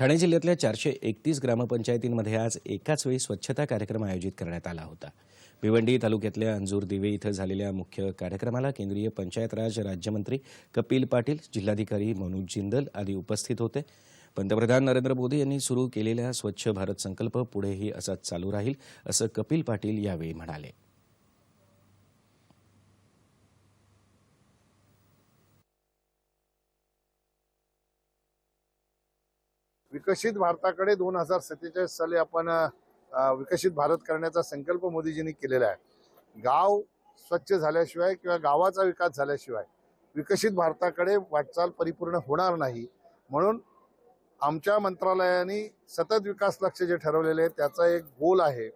ठाणे जिल्ह्यातल्या चारशे एकतीस ग्रामपंचायतींमध्ये आज एकाच वेळी स्वच्छता कार्यक्रम आयोजित करण्यात आला होता. भिवंडी तालुक्यातल्या अंजूर दिवे इथं झालेल्या मुख्य कार्यक्रमाला केंद्रीय पंचायत राज राज्यमंत्री कपिल पाटील जिल्हाधिकारी मनोज जिंदल आदी उपस्थित होते. पंतप्रधान नरेंद्र मोदी यांनी सुरू केलेला स्वच्छ भारत संकल्प पुढेही असाच चालू राहील असं कपिल पाटील यावेळी म्हणाले. विकसित भारताकडे दोन हजार सत्तेचाळीस साली आपण विकसित भारत करण्याचा संकल्प मोदीजींनी केलेला आहे. गाव स्वच्छ झाल्याशिवाय किंवा गावाचा विकास झाल्याशिवाय विकसित भारताकडे वाटचाल परिपूर्ण होणार नाही. म्हणून आमच्या मंत्रालयाने सतत विकास लक्ष जे ठरवलेले आहे त्याचा एक गोल आहे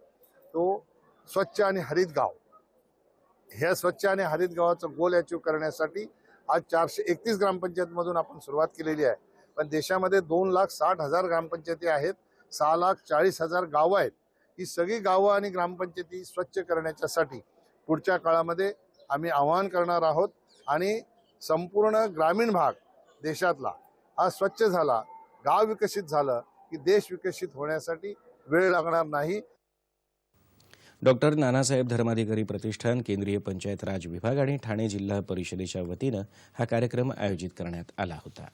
तो स्वच्छ आणि हरित गाव. ह्या स्वच्छ आणि हरित गावाचा गोल अचीव करण्यासाठी आज चारशे एकतीस ग्रामपंचायतमधून आपण सुरुवात केलेली आहे. पण देशामध्ये दोन लाख साठ हजार ग्रामपंचायती आहेत सहा लाख चाळीस हजार गावं आहेत. ही सगळी गावं आणि ग्रामपंचायती स्वच्छ करण्याच्यासाठी पुढच्या काळामध्ये आम्ही आवाहन करणार आहोत आणि संपूर्ण ग्रामीण भाग देशातला हा स्वच्छ झाला गाव विकसित झालं की देश विकसित होण्यासाठी वेळ लागणार नाही. डॉक्टर नानासाहेब धर्माधिकारी प्रतिष्ठान केंद्रीय पंचायत राज विभाग आणि ठाणे जिल्हा परिषदेच्या वतीनं हा कार्यक्रम आयोजित करण्यात आला होता.